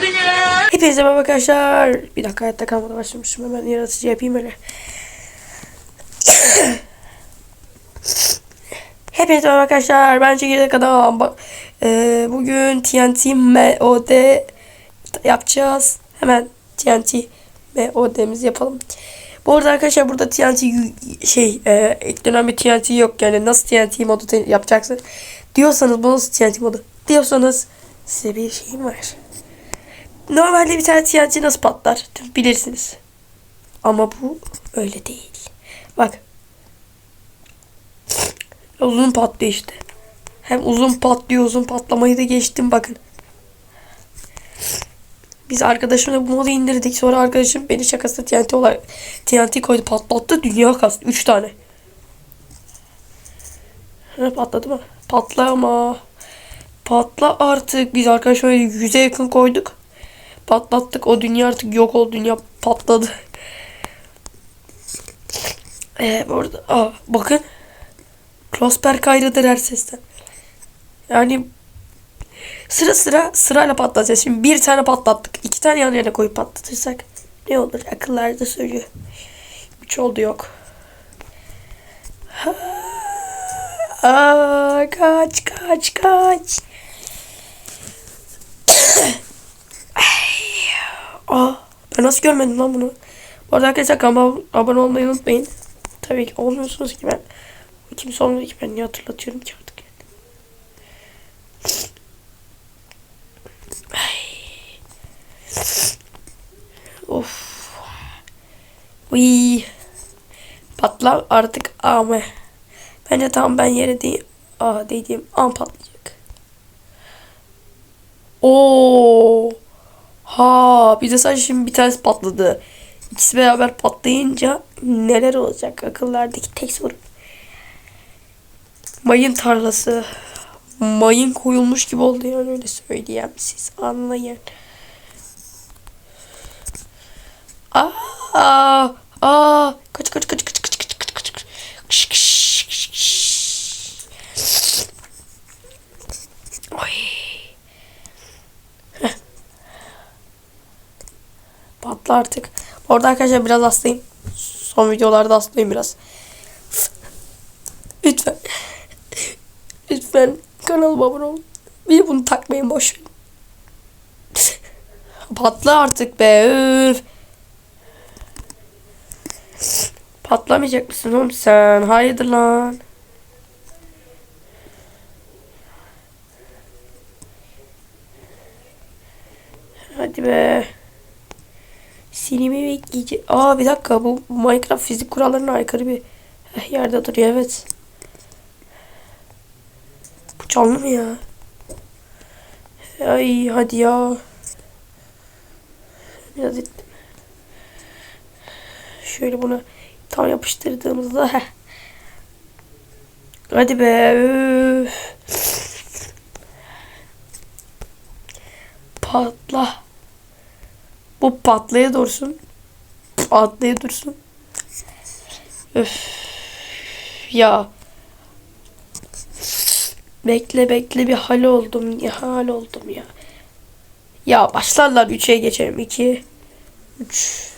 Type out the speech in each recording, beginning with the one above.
geldiniz. Hepinize merhaba arkadaşlar. Bir dakika hayatta kalmada başlamışım. Hemen yaratıcı yapayım öyle. Hepinize merhaba arkadaşlar. Ben Çekirdek Adam. Bak, eee, bugün TNT MOD yapacağız. Hemen TNT MOD'mizi yapalım. Bu arada arkadaşlar burada TNT şey eee eklenen bir TNT yok. Yani nasıl TNT modu yapacaksın diyorsanız bu nasıl TNT modu diyorsanız size bir şeyim var. Normalde bir tane TNT nasıl patlar bilirsiniz. Ama bu öyle değil. Bak. Uzun patlıyor işte. Hem uzun patlıyor uzun patlamayı da geçtim bakın. Biz arkadaşımla bu modu indirdik. Sonra arkadaşım beni şakasına TNT olarak TNT koydu patlattı. Dünya kastı. 3 tane. Patladı mı? Patla ama. Patla artık. Biz arkadaşlar yüze yakın koyduk. Patlattık. O dünya artık yok oldu. Dünya patladı. Ee, bu arada aa, bakın. Klosberg ayrıdır her sesten. Yani sıra sıra sırayla patlatacağız. Şimdi bir tane patlattık. iki tane yan yana koyup patlatırsak ne olur? Akıllarda söylüyor. Üç oldu yok. Aa, kaç kaç kaç. Ben nasıl görmedim lan bunu? Bu arada arkadaşlar kanalıma abone olmayı unutmayın. Tabii ki olmuyorsunuz ki ben. Kimse olmuyor ki ben niye hatırlatıyorum ki artık. Of. Uy. Patla artık ama. Bence tam ben yere değil. Aa dediğim an patlayacak. Oo. Ha bir de sadece şimdi bir tanesi patladı. İkisi beraber patlayınca neler olacak akıllardaki tek soru. Mayın tarlası. Mayın koyulmuş gibi oldu yani öyle söyleyeyim siz anlayın. Aa, aa, kaç kaç kaç Patla artık. Orada arkadaşlar biraz hastayım. Son videolarda hastayım biraz. Lütfen. Lütfen kanalıma abone olun. Bir bunu takmayın boş. Patla artık be. Üf. Patlamayacak mısın oğlum sen? Hayırdır lan? Hadi be. Sinimi bekleyeceğim. Aa bir dakika bu Minecraft fizik kurallarına aykırı bir eh, yerde duruyor evet. Bu canlı mı ya? Ay hadi ya. Biraz ettim. Şöyle bunu tam yapıştırdığımızda. Hadi be. Patla. Bu patlaya dursun. Patlaya dursun. Öf. Ya. Bekle bekle bir hal oldum. Ya hal oldum ya. Ya başlarlar 3'e geçelim. 2 3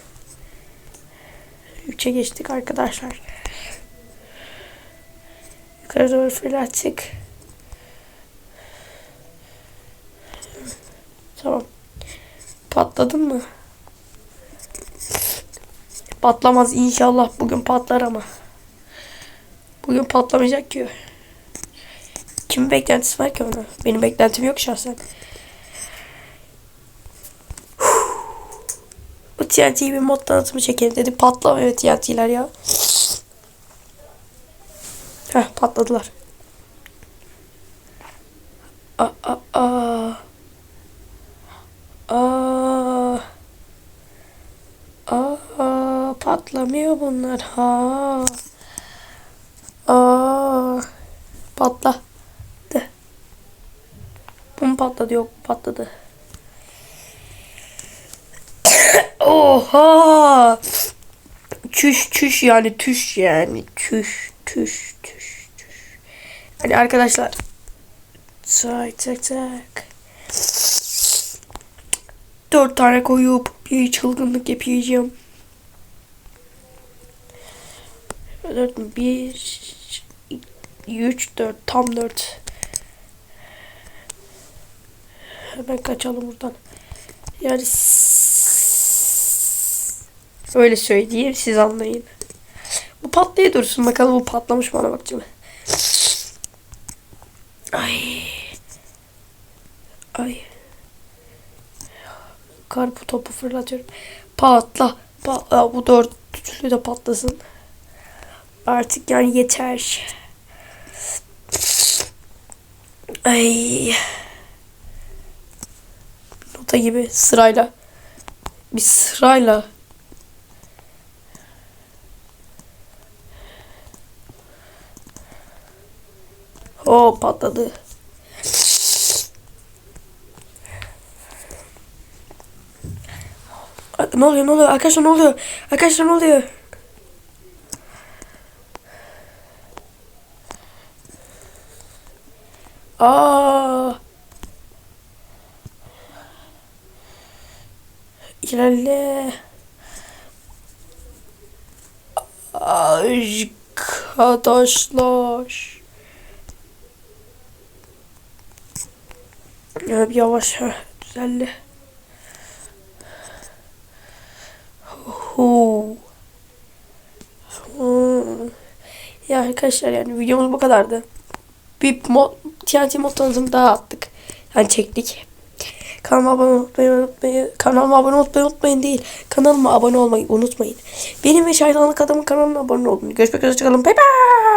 3'e geçtik arkadaşlar. Yukarı doğru fırlattık. Patladın mı? Patlamaz inşallah bugün patlar ama. Bugün patlamayacak ki. Kimin beklentisi var ki ona? Benim beklentim yok şahsen. Bu TNT'yi bir mod tanıtımı çekelim dedi. Patlamıyor TNT'ler ya. Heh patladılar. Aa, aa, aa. Aa. Aa, patlamıyor bunlar ha. Aa, patla. De. Bu mu patladı? Yok patladı. Oha. Çüş çüş yani tüş yani tüş tüş tüş tüş. Hani arkadaşlar. Tak tak tak. dört tane koyup bir çılgınlık yapacağım. Dört mü? Bir, üç, dört. Tam dört. Hemen kaçalım buradan. Yani öyle söyleyeyim siz anlayın. Bu patlaya dursun bakalım bu patlamış bana bakacağım. Ay. Ay. Karpu topu fırlatıyorum. Patla. Patla. Bu dörtlü de patlasın. Artık yani yeter. Ay. Nota gibi sırayla. Bir sırayla. O patladı. Ne oluyor ne oluyor? Arkadaşlar ne oluyor? Arkadaşlar ne oluyor? Aa! İlerle. Arkadaşlar. Yavaş ha Ya arkadaşlar yani videomuz bu kadardı. Bir mod, TNT mod tanıtımı daha attık. Yani çektik. Kanalıma abone olmayı unutmayın. Kanalıma abone olmayı unutmayın değil. Kanalıma abone olmayı unutmayın. Benim ve Şahinanlık adamın kanalına abone olun. Görüşmek üzere. Hoşçakalın. Bye bye.